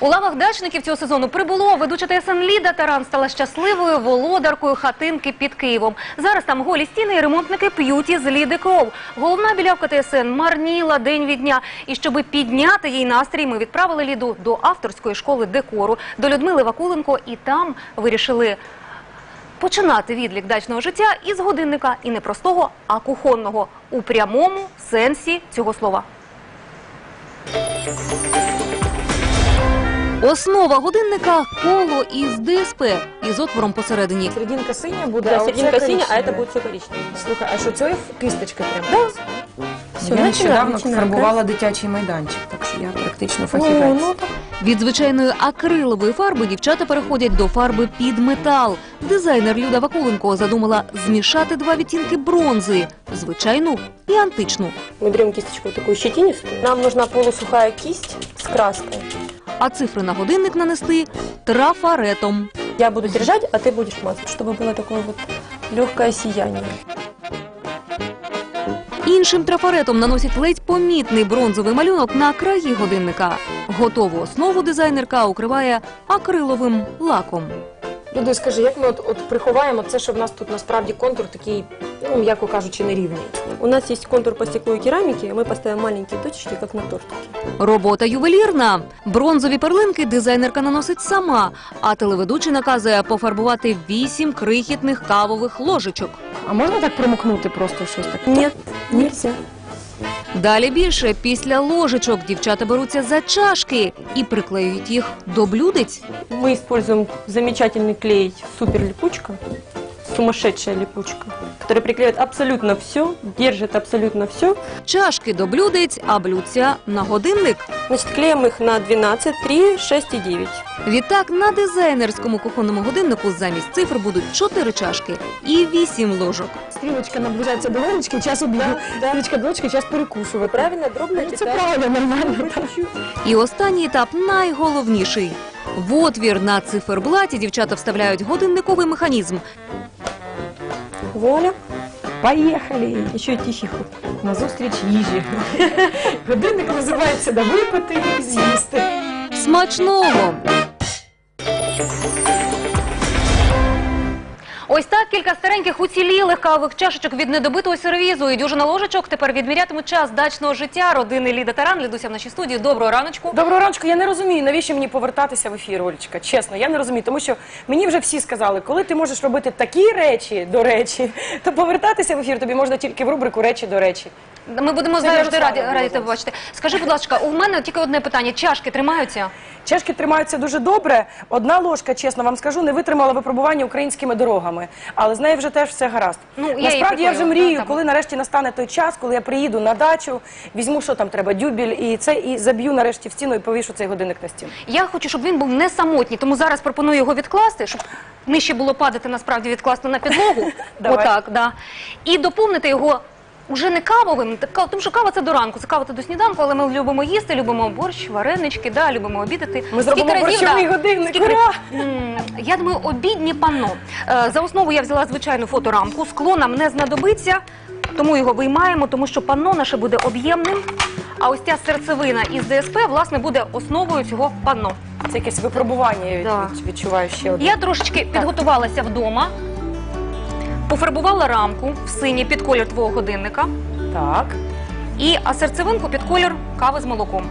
У лавах дачників цього сезону прибуло ведуча ТСН Ліда Таран стала щасливою володаркою хатинки під Києвом. Зараз там голі стіни і ремонтники п'ють із Ліди кров. Головна білявка ТСН марніла день від дня. І щоби підняти їй настрій, ми відправили Ліду до авторської школи декору, до Людмили Вакуленко, і там вирішили починати відлік дачного життя із годинника і не простого, а кухонного у прямому сенсі цього слова. Основа годинника коло із ДСП із отвором посередині. Серединка синя буде, Да, а оце серединка синяя, а это коричневе. будет все коричневое. Слухай, а що це кисточка прямо? Да. Все, Я нещодавно фарбувала дитячий майданчик, так що я практично фахівець. Ну, так. Від звичайної акрилової фарби дівчата переходять до фарби під метал. Дизайнер Люда Вакуленко задумала змішати два відтінки бронзи звичайну і античну. Мы берем кисточку такую щетинистую. Нам нужна полусухая кисть с краской А цифри на годинник нанести трафаретом. Я буду держать, а ты будешь мазать, чтобы было такое вот легкое сияние. Іншим трафаретом наносять ледь помітний бронзовий малюнок на краї годинника. Готову основу дизайнерка укриває акриловим лаком. Люди, скажи, як ми от, от приховаємо це, що в нас тут насправді контур такий, ну, м'яко кажучи, нерівний. У нас есть контур по стеклу и керамике. Мы поставим маленькие точечки, как на тортике. Робота ювелірна. Бронзові перлинки дизайнерка наносить сама, а телеведучий наказує пофарбувати вісім крихітних кавових ложечок. А можна так промокнути просто щось таке? Нет, нельзя. Далі більше після ложечок дівчата беруться за чашки і приклеюють їх до блюдець. Мы используем замечательный клей супер липучка, сумасшедшая липучка, который приклеивает абсолютно все, держит абсолютно все. Чашки до блюдець, а блюдця на годинник. Значит, клеим их на 12, 3, 6 и 9. Відтак на дизайнерському кухонному годиннику замість цифр будуть чотири чашки і вісім ложок. Стрілочка наближається до ложечки, час обіду. Стрілочка до ложечки, час перекусувати. Правильно, дробно Ну, Це правильно, нормально. так. І останній етап найголовніший. В отвір на циферблаті дівчата вставляють годинниковий механізм. Вуаля. Поїхали. Еще и тихий ход. На зустріч їжі. Годинник називається «Да випити і з'їсти». Смачного! Ось так кілька стареньких уцілілих кавових чашечок від недобитого сервізу і дюжина ложечок тепер відмірятимуть час дачного життя родини Ліда Таран. Лідуся в нашій студії. Доброго раночку. Доброго ранку. Я не розумію, навіщо мені повертатися в ефір, Олечка. Чесно, я не розумію, тому що мені вже всі сказали, коли ти можеш робити такі речі до речі, то повертатися в ефір тобі можна тільки в рубрику речі до речі. Ми будемо завжди раді, раді тебе бачити. Скажи, будь ласка, у мене тільки одне питання: чашки тримаються? Чашки тримаються дуже добре. Одна ложка, чесно вам скажу, не витримала випробування українськими дорогами, але з нею вже теж все гаразд. Ну, я Насправді я вже мрію, коли нарешті настане той час, коли я приїду на дачу, візьму, що там треба, дюбіль і це, і заб'ю нарешті в стіну і повішу цей годинник на стіну. Я хочу, щоб він був не самотній, тому зараз пропоную його відкласти, щоб нижче було падати насправді відкласти на підлогу. Давай. Отак, да. І доповнити його. Уже не кавовим, так, тому що кава це до ранку, це кава це до сніданку, але ми любимо їсти, любимо борщ, варенички, да, любимо обідати. Ми зробимо борщовий годинник, скільки- ура! М, Я думаю, обіднє панно. Е, За основу я взяла звичайну фоторамку. Скло нам не знадобиться, тому його виймаємо, тому що панно наше буде об'ємним. А ось ця серцевина із ДСП, власне, буде основою цього панно. Це якесь випробування, я від- Да. від- відчуваю ще одне. Я трошечки підготувалася вдома, пофарбувала рамку в синій під колір твого годинника, Так. і а серцевинку під колір кави з молоком.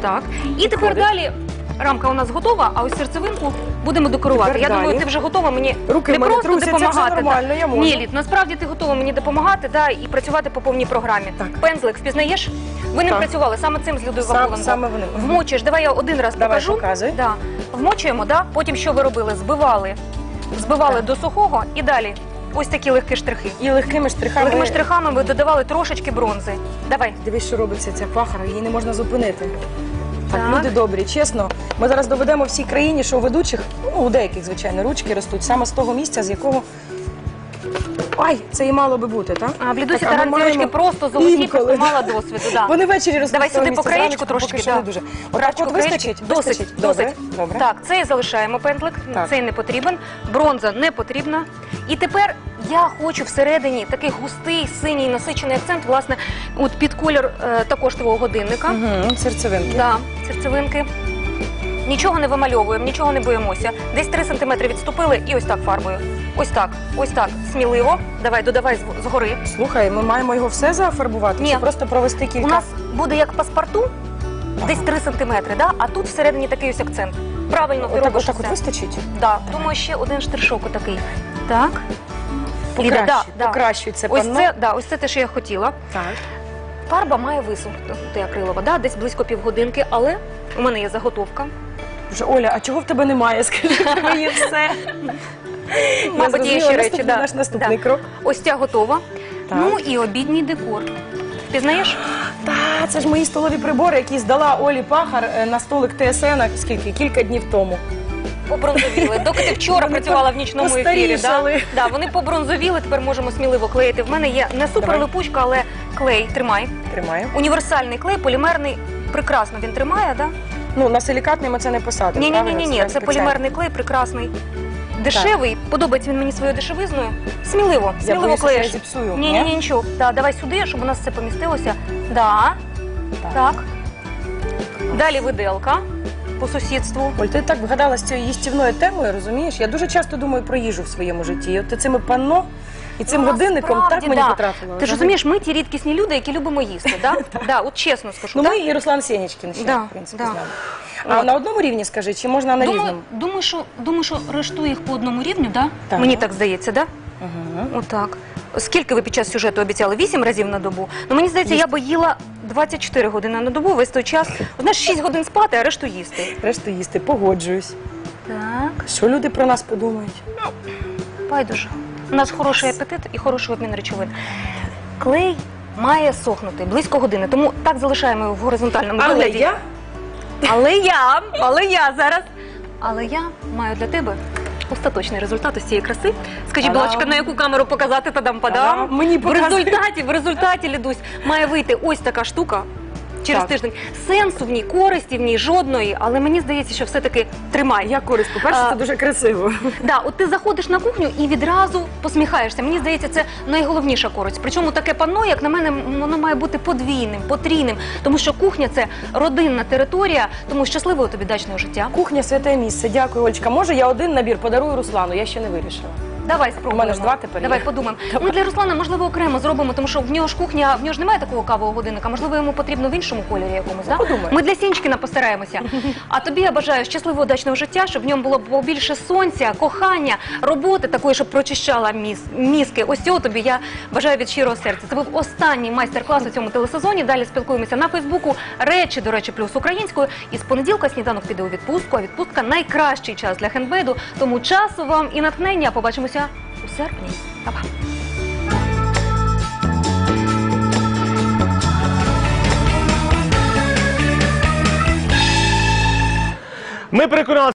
Так. І тепер Підходить. далі рамка у нас готова, а ось серцевинку будемо декорувати. Тепер Я думаю, далі. ти вже готова мені Руки не в мене просто трусяться, це допомагати. нормально, я можу. Ні, Лід, насправді ти готова мені допомагати да, і працювати по повній програмі. Так. Пензлик впізнаєш? Ви ним Так. працювали саме цим з Людою Сам- Вакуленко. саме вони. Вмочуєш, давай я один раз Давай, покажу. показуй. Да. Вмочуємо, да? потім що ви робили? Збивали. Збивали до сухого і далі. Ось такі легкі штрихи. І легкими штрихами. Легкими штрихами ви додавали трошечки бронзи. Давай. Дивись, що робиться ця пахара, її не можна зупинити. Так, Так. люди добрі, чесно. Ми зараз доведемо всій країні, що у ведучих, ну у деяких, звичайно, ручки ростуть саме з того місця, з якого. Ай, це і мало би бути, так? А в Лідусі маємо просто золоті, інколи. просто мала досвіду. Да. Вони ввечері. Давай сюди по краєчку трошки, да. дуже. Отак Крачку, от краєчку. вистачить? Досить, Вистачить? Добре, досить. добре. Так, цей залишаємо пензлик, Так. цей не потрібен. Бронза не потрібна. І тепер я хочу всередині такий густий, синій, насичений акцент, власне, от під колір е, також твого годинника. Угу, серцевинки. Да, серцевинки. Нічого не вимальовуємо, нічого не боїмося. Десь 3 сантиметри відступили і ось так фарбою. Ось так, ось так. Сміливо. Давай, додавай згори. Слухай, ми маємо його все зафарбувати? Ні. Чи просто провести кілька? У нас буде як паспорту, десь 3 сантиметри, да? а тут всередині такий ось акцент. Правильно, ти робиш отак от вистачить? Да. Думаю, ще один штришок отакий. Так. Ліда, да, да. покращуй це Ось панно. це, да, ось це те, що я хотіла. Так. Фарба має висохнути акрилова, да? десь близько півгодинки, але у мене є заготовка. Вже, Оля, а чого в тебе немає? Скажи, в тебе є все. Мабуть, є ще речі. Да. Наш наступний Да. крок. Ось ця готова. Так. Ну і обідній декор. Пізнаєш? Та, це ж мої столові прибори, які здала Олі Пахар е, на столик ТСН скільки? Кілька днів тому. Побронзовіли. Доки ти вчора Вони працювала в нічному ефірі, да? постарішали. Да, вони побронзовіли, тепер можемо сміливо клеїти. В мене є не супер липучка, але клей. Тримай. Тримаю. Універсальний клей, полімерний. Прекрасно він тримає, да? Ну, на силікатний ми це не посадимо. Ні, ні, ні, правильно? ні, ні. Це спеціально. полімерний клей, прекрасний. Дешевий, подобається він мені своєю дешевизною. Сміливо, сміливо боюся, що я зіпсую. Ні, ні, ні, нічого. Да, давай сюди, щоб у нас все помістилося. Да. Так. Так. Далі виделка по сусідству. Оль, ти так вгадала з цією їстівною темою, розумієш? Я дуже часто думаю про їжу в своєму житті. І от ти цими панно і цим Ну, годинником насправді, так мені да. потрапило. Ти ж розумієш, ми ті рідкісні люди, які любимо їсти, да? да, от чесно скажу. Ну, да? ми і Руслан Сєнічкін ще, Да, в принципі, да. з. А на одному рівні, скажи, чи можна на думаю, різному? думаю, що, думаю, що рештую їх по одному рівню, да? Так. Мені так здається, да? Угу. Отак. Скільки ви під час сюжету обіцяли? Вісім разів на добу? Ну мені здається, я би їла 24 години на добу, весь той час. Знаєш, 6 годин спати, а решту їсти. Решту їсти, погоджуюсь. Так, Що люди про нас подумають? байдуже. У нас хороший апетит і хороший обмін речовин. Клей має сохнути близько години, тому так залишаємо його в горизонтальному Але вигляді. я Але я, але я зараз. Але я маю для тебе остаточний результат із цієї краси. Скажіть, будь Та-дам. ласка, на яку камеру показати тадам падам? Та-дам. Мені в показуй. результаті, в результаті, Лідусь, має вийти ось така штука. Через Так. тиждень сенсу в ній, користі в ній жодної, але мені здається, що все-таки тримай. я користь. По-перше, А, це дуже красиво. Да, от ти заходиш на кухню і відразу посміхаєшся. Мені здається, це найголовніша користь. Причому таке панно, як на мене, м, воно має бути подвійним, потрійним, тому що кухня це родинна територія, тому щасливого тобі дачного життя. Кухня святе місце. Дякую, Олечка. Може, я один набір подарую Руслану, я ще не вирішила. Давай спробуємо. У мене ж два тепер Давай є. подумаємо. Ну для Руслана можливо окремо зробимо, тому що в нього ж кухня, в нього ж немає такого кавового годинника. Можливо, йому потрібно в іншому кольорі якомусь. Да? подумаємо. Ми для Сінчкіна постараємося. А тобі я бажаю щасливого дачного життя, щоб в ньому було побільше сонця, кохання, роботи такої, щоб прочищала міз, мізки. Ось цього тобі я бажаю від щирого серця. Це був останній майстер-клас у цьому телесезоні. Далі спілкуємося на Фейсбуку. Речі, до речі, плюс українською. І з понеділка сніданок піде у відпустку. А відпустка найкращий час для хендбеду. Тому часу вам і натхнення. Побачимося у серпні. Па-па. Ми переконали.